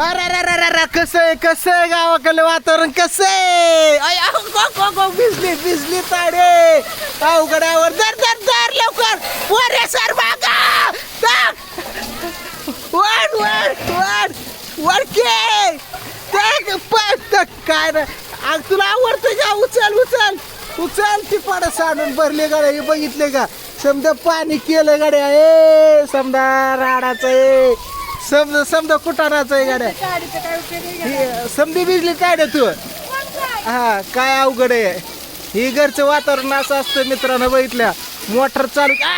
अरे अरे कसं आहे कसं आहे गावाकडलं वातावरण कसं आहे? आय, भिजली भिजली ताडे. अवघडावर दर दर दर लवकर. वरे सर बागा वर वर वर. वर के काय रे. आग तुला आवडतं का? उचल उचल. उचल ती पड साडून भरले गाड्या. हे बघितले का? समजा पाणी केलं गाड्या. ए समजा राडाचं आहे समजा समजा कुटाणाचं आहे गाड्या? ही समधी भिजली काय रे तू? हा काय अवघड आहे? ही घरचं वातावरण असं असतं मित्रांनो बघितल्या मोटर चालू आ!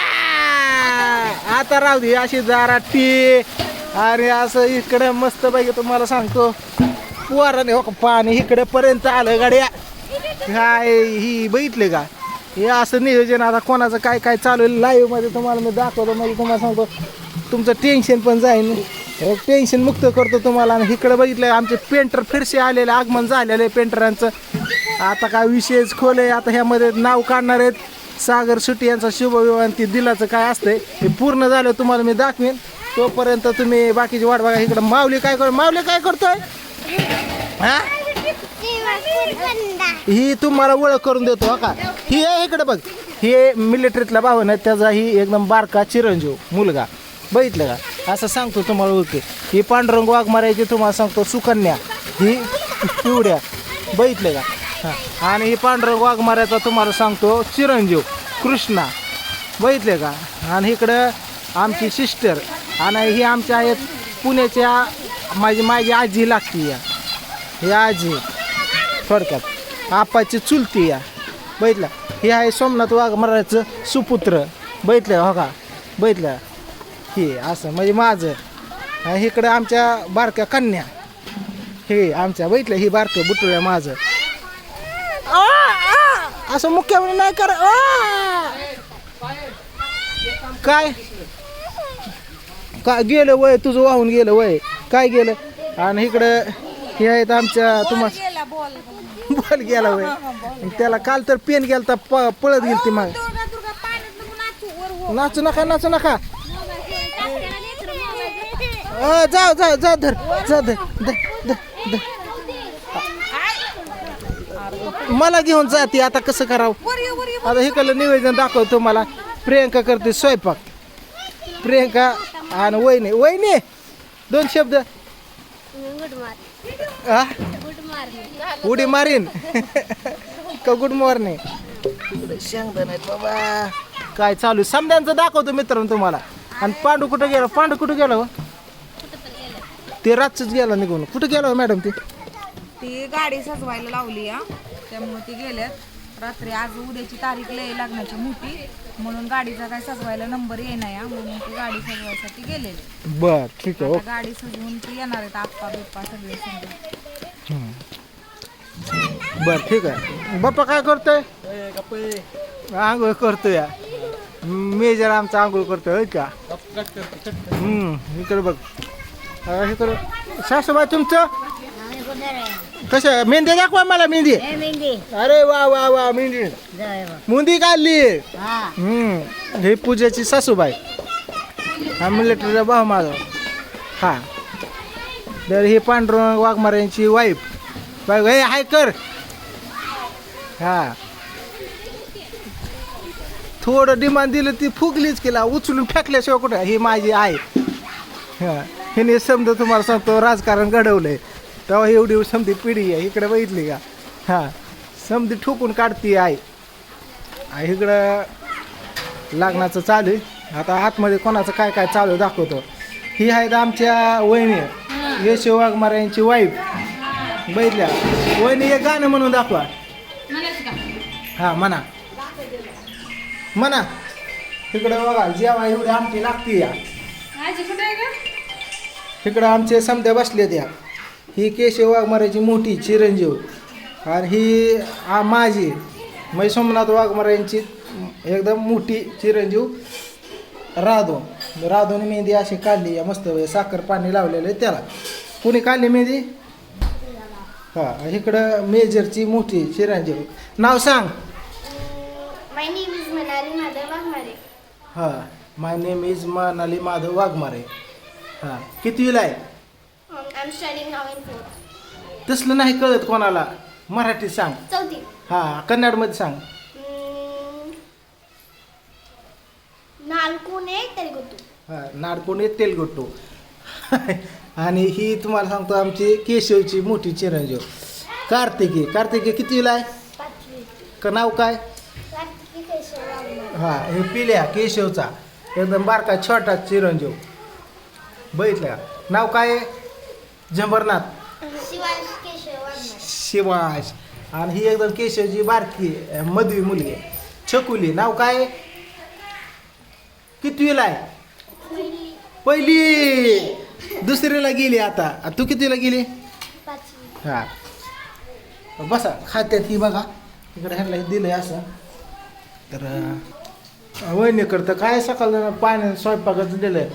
आता राहू दे अशी जारा टी आणि असं इकडे मस्त पैकी तुम्हाला सांगतो. पोराने हो का पाणी इकडे पर्यंत आलं गाड्या. काय ही बघितले का? हे असं नियोजन आता कोणाचं काय काय चालू आहे? लाईव्हमध्ये तुम्हाला मी दाखवतो म्हणजे तुम्हाला सांगतो. तुमचं टेन्शन पण जाईल टेन्शन मुक्त करतो तुम्हाला. आणि इकडे बघितलं आमचे पेंटर फिरसे आलेले आगमन झालेलं आहे पेंटरांचं आता काय विशेष खोल आहे? आता ह्यामध्ये नाव काढणार आहेत. सागर सुटी यांचा शुभविवाह ती दिलाचं काय असतंय हे पूर्ण झालं तुम्हाला मी दाखवीन. तोपर्यंत तुम्ही बाकीची वाट बघा. इकडं माऊली काय कर माऊली काय करतोय? हा? ही तुम्हाला ओळख करून देतो हा का? ही आहे इकडे बघ. हे मिलिटरीतला भावन आहे. त्याचा ही एकदम बारका चिरंजीव मुलगा. बघितलं का? असं सांगतो तुम्हाला ओळखी ही पांडुरंग वाघ मारायची तुम्हाला सांगतो सुकन्या. ही पिवड्या. बघितलं का? हां. आणि ही पांडुरंग वाघ मारायचा तुम्हाला सांगतो चिरंजीव कृष्णा. बघितले का? आणि इकडं आमची सिस्टर आणि ही आमच्या आहेत पुण्याच्या माझी माझी आजी लागते या. ही आजी थोडक्यात. आपाची चुलती या. बघितलं? हे आहे सोमनाथ वाघ सुपुत्र. बघितलं हो का? बघितलं? हे असं म्हणजे माझं. आणि इकडं आमच्या बारक्या कन्या. हे आमच्या बघितलं ही बारकं बुटुळ्या माझं. असं मुख्यमंत्री नाही कर. काय? काय गेलं वय? तुझं वाहून गेलं वय? काय गेलं? आणि इकडं हे आहेत आमच्या तुम्हाला बॉल गेला वय. त्याला काल तर पेन गेला तर प पळत गेली ती मग नाचू नका नाचू नका. अ, जा जा जा धर जा धर मला घेऊन जाते आता कसं करावं? आता इकडलं निवेदन दाखवतो मला प्रियंका करते स्वयंपाक. प्रियंका आणि वहिनी. वहिनी दोन शब्द. उडी मारीन. का गुड मॉर्निंग? शेंगदाण बाबा. काय चालू समद्यांचं दाखवतो मित्रांनो तुम्हाला. आणि पांडू कुठं गेला? पांडू कुठं गेला हो? ते रातच गेला निघून. कुठं गेला हो मॅडम ते? ती गाडी सजवायला लावली या त्यामुळे ती गेल्यात. रात्री आज उद्याची तारीख लय लागण्याची मोठी. म्हणून गाडीचा काय सजवायला नंबर येणार या म्हणून ती गाडी सजवायसाठी गेलेली. बर ठीक आहे आता गाडी सजवून ती येणार आहेत आप्पा बिप्पा सगळे समजा. बर ठीक आहे. बाप्पा काय करतोय? आंघोळ करतोय या मेजर आमचा आंघोळ करतोय होय का? हम्म इकडे बघ. हा, इकडे सासूबाई तुमचं? कसं मेहंदी दाखवा मला मेहंदी. अरे वा वा वा मेहंदी. मुंदी काढली. हम्म. ही पूजाची सासूबाई. हा मिलिटरीचा भाऊ माझा. हा. तर ही पांडुरंग वाघमाऱ्यांची वाईफ बाय हे हाय कर. हा. थोडं डिमांड दिलं ती फुगलीच केला उचलून फेकल्याशिवाय कुठं? ही माझी आहे हा. हिने समजा तुम्हाला सांगतो राजकारण घडवलंय. तेव्हा एवढी समधी पिढी आहे इकडे बघितली का? हा समधी ठोकून काढती आहे इकडं लग्नाचं चालू आहे. आता आतमध्ये कोणाचं काय काय चालू आहे दाखवतो. ही आहेत आमच्या वहिनी. यशो वाघमारे यांची वाईफ बघितल्या? वहिनी एक गाणं म्हणून दाखवा. हा म्हणा. म्हणा. तिकडं बघा जेव्हा एवढी आमची लागते या तिकडं आमचे समध्या बसले त्या. ही केशव वाघमाऱ्याची मोठी चिरंजीव. आणि ही आ माझी मै सोमनाथ वाघमारे यांची एकदम मोठी चिरंजीव राधो. राधोने मेहंदी अशी काढली आहे मस्त साखर पाणी लावलेलं आहे त्याला. कुणी काढली मेहंदी? हा इकडं मेजरची मोठी चिरंजीव. नाव सांग. My name is Manali Madhav Ahmare. हा my name is Manali Madhav Waghmare हा. कितवीला आहे? Um. तसलं नाही कळत कोणाला. मराठीत सांग. चौथी. हा कन्नडमध्ये सांग. हम्म, नाल्कुने हा नाडकोणे तेलगट्टू. आणि ही तुम्हाला सांगतो आमची केशवची मोठी चिरंजीव. कार्तिकी. कार्तिकी कितीला आहे? पाचवी. का नाव काय? कार्तिकी केशव वाघमारे. हा हे पिल्या केशवचा. एकदम बारका छोटा चिरंजीव. बघितलं का नाव काय आहे? झंबरनाथ केशव वाघमारे. शिवाज आणि ही एकदम केशवची बारकी मधवी मुलगी आहे. छकुली. नाव काय आहे? कितवीला आहे? पहिली. दुसरीला गेली आता. आ, तू कितीला गेली? पाचवी. हा. बसा. खात्यात ही बघा. इकडे ह्यांना दिलंय असं. तर वहिनी करतं काय सकाळ पाण्या स्वयंपाकाचं दिलंय.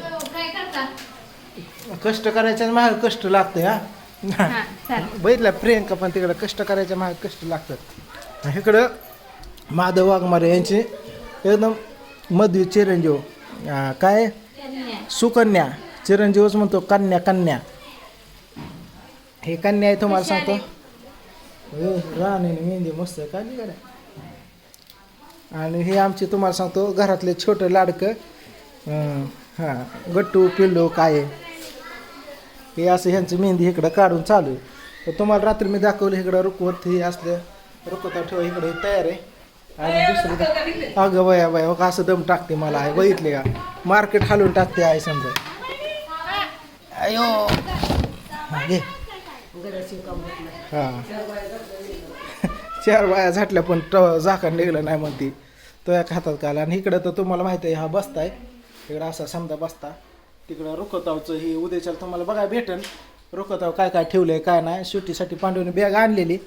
कष्ट करायच्या मागे कष्ट लागतंय हा? बघितलं प्रियंका पण तिकडं कष्ट करायच्या मागे कष्ट लागतात. इकडं माधव वाघमारे यांचे एकदम मधवी चिरंजीव. काय? सुकन्या. चिरंजीवच म्हणतो कन्या कन्या. हे कन्या आहे तुम्हाला सांगतो. राणी मेहंदी मस्त काढली गाड्या. आणि हे आमचे तुम्हाला सांगतो घरातले छोटं लाडकं. हां गट्टू पिल्लू काय आहे. हे असं ह्यांचं मेहंदी इकडं काढून चालू आहे. तर तुम्हाला रात्री मी दाखवलं इकडं रुकवत हे असलं रुकवता ठेवा इकडे हे तयार आहे. आणि दुसरं अगं बया हो का असं दम टाकते मला आहे बघितले का? मार्केट हालून टाकते आहे समजा. अयो. हा, घे. हा. चार बाया झाटल्या पण ट झाकण निघलं नाही म्हणती. तो एक हातात काला. आणि इकडं तर तुम्हाला माहिती आहे हा बसताय. इकडं असा समजा बसता. तिकडं रुखतावचं हे उद्याच्या तुम्हाला बघा भेटन. रुखताव काय काय ठेवलं आहे काय नाही. सुट्टीसाठी पांडवने बॅग आणलेली.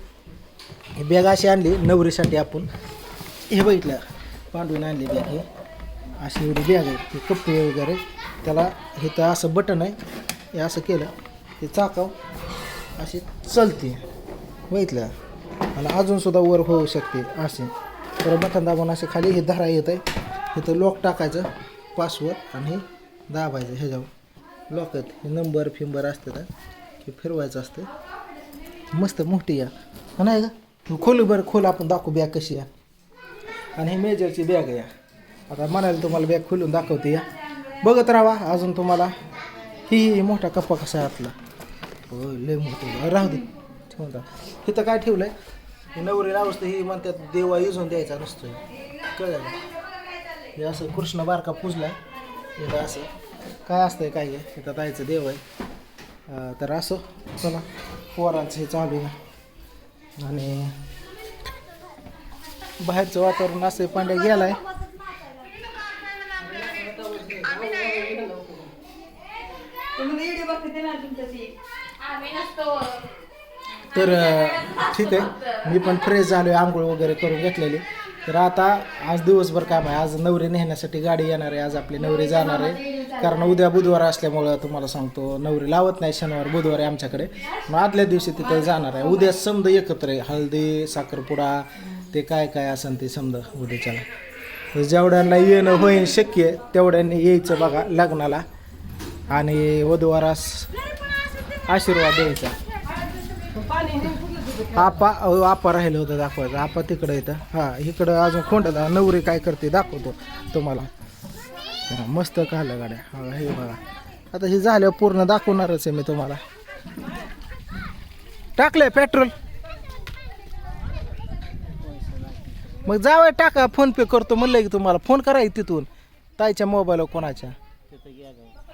ही बॅग अशी आणली नवरीसाठी आपण. हे बघितलं पांडूने आणली बॅग हे. अशी एवढी बॅग आहे ती कप्पे वगैरे. त्याला हे तर असं बटन आहे हे असं केलं. हे चाकाव. अशी चलते. बघितलं आणि अजूनसुद्धा वर होऊ शकते असे. तर बटन दाबून असे खाली हे धरा येत आहे इथं लॉक टाकायचं पासवर्ड आणि दाबायचं ह्याच्यावर. लॉक आहेत हे नंबर फिंबर असतात हे फिरवायचं असतं. मस्त मोठी या. नाही का? खोल बरं खोल आपण दाखवू बॅग कशी या. आणि हे मेजरची बॅग या. आता म्हणायला तुम्हाला बॅग खोलून दाखवते या. बघत राहा अजून तुम्हाला. ही ही मोठा कप्पा कसा आहे आपला. हो लय मोठं राहू दे. ठेवून राहा इथं काय ठेवलं हे नवरीला अवस्था ही म्हणतात देवा युजून द्यायचा नसतो कळलं? हे असं कृष्ण बारका पूजलाय. इथं असं. काय असतंय काय आहे इथं जायचं देव आहे. तर असं चला पोरांचं हे चालू आहे. आणि बाहेरचं वातावरण असं पांड्या गेलाय. तर ठीक आहे. मी पण फ्रेश झालो आंघोळ वगैरे करून घेतलेली. तर आता आज दिवसभर काम आहे. आज नवरी नेण्यासाठी गाडी येणार आहे. आज आपली नवरी जाणार आहे. कारण उद्या बुधवार असल्यामुळं तुम्हाला सांगतो नवरी लावत नाही शनिवार बुधवार आहे आमच्याकडे. मग आदल्या दिवशी तिथे जाणार आहे. उद्या समद एकत्र आहे. हळदी साखरपुडा ते काय काय असेल ते समजा उद्याच्याला. जेवढ्यांना येणं होईल शक्य आहे तेवढ्यांनी यायचं बघा लग्नाला. आणि वधूवारास आशीर्वाद द्यायचा. आपा अहो, आपा राहिलं होतं दाखवायचं. आपा तिकडं येतं हां इकडं अजून कोंडा नवरी काय करते दाखवतो तुम्हाला. हा, मस्त काढलं गाड्या. हा हे बघा. आता हे झालं पूर्ण दाखवणारच आहे मी तुम्हाला. टाकलंय पेट्रोल मग जावं टाका फोन पे करतो म्हणलं की तुम्हाला. फोन करा तिथून. ताईच्या मोबाईलवर कोणाच्या.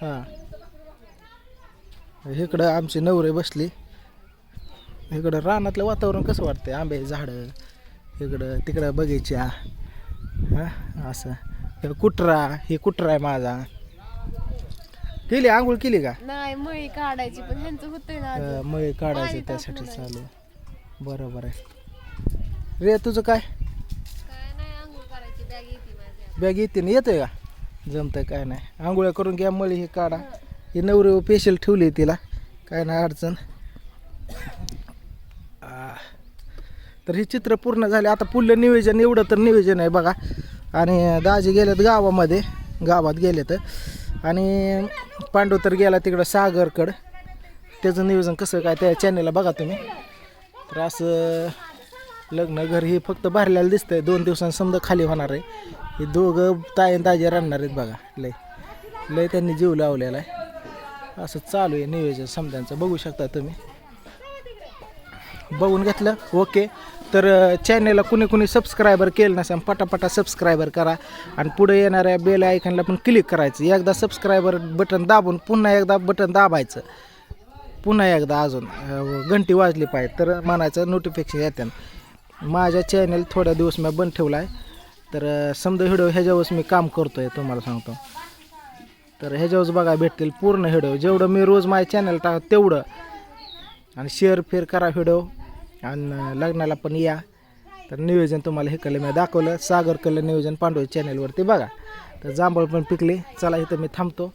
हां. इकडं आमची नवरे बसली. इकडं रानातलं वातावरण कसं वाटतंय? आंबे झाडं इकडं तिकडं बगीचा हां? असं. कुटरा हे कुटरा आहे माझा. केली आंघोळ केली का? नाही मळी काढायची पण ह्यांचं होतंय ना अजून. अं, मग काढायचं त्यासाठी चालू. आहे. बरोबर आहे. रे तुझं काय? काय नाही आंघोळ करायची बॅग येते माझ्या बॅग येते ना येतोय का? जमतंय काय नाही. आंघोळ्या करून घ्या मळी हे काढा. ही. नवरी पेशल ठेवली तिला. काय नाही अडचण आ, तर हे चित्र पूर्ण झाले. आता पुढलं नियोजन एवढं तर नियोजन आहे बघा. आणि दाजी गेलेत गावामध्ये गावात गेलेत. आणि पांडू तर गेला तिकडं सागरकड. त्याचं नियोजन कसं काय त्या चॅनेलला बघा तुम्ही. तर असं लग्न घर हे फक्त भरलेलं आहे दोन दिवसांनी समजा खाली होणार आहे. हे दोघं ताई आणि ताजे राहणार आहेत बघा. लय. लय त्यांनी जीव लावलेला आहे. असं चालू आहे नियोजन समजांचं. बघू शकता तुम्ही. बघून घेतलं. ओके तर चॅनेलला कुणी कुणी सबस्क्रायबर केलं नसेल पटापटा सबस्क्रायबर करा. आणि पुढे येणाऱ्या बेल आयकनला पण क्लिक करायचं. एकदा सबस्क्रायबर बटन दाबून पुन्हा एकदा बटन दाबायचं. पुन्हा एकदा अजून घंटी वाजली पाहिजे. तर म्हणायचं नोटिफिकेशन येते. माझ्या चॅनल थोड्या दिवस मी बंद ठेवला आहे तर समजा व्हिडिओ ह्याच्यावरच मी काम करतो आहे तुम्हाला सांगतो. तर ह्याच्यावरच बघा भेटतील पूर्ण व्हिडिओ जेवढं मी रोज माझ्या चॅनल टाक तेवढं. आणि शेअर फेअर करा व्हिडिओ आणि लग्नाला पण या. तर नियोजन तुम्हाला हे कलं मी दाखवलं. सागर कलं नियोजन पांडव चॅनलवरती बघा. तर जांभळ पण पिकले. चला इथं मी थांबतो.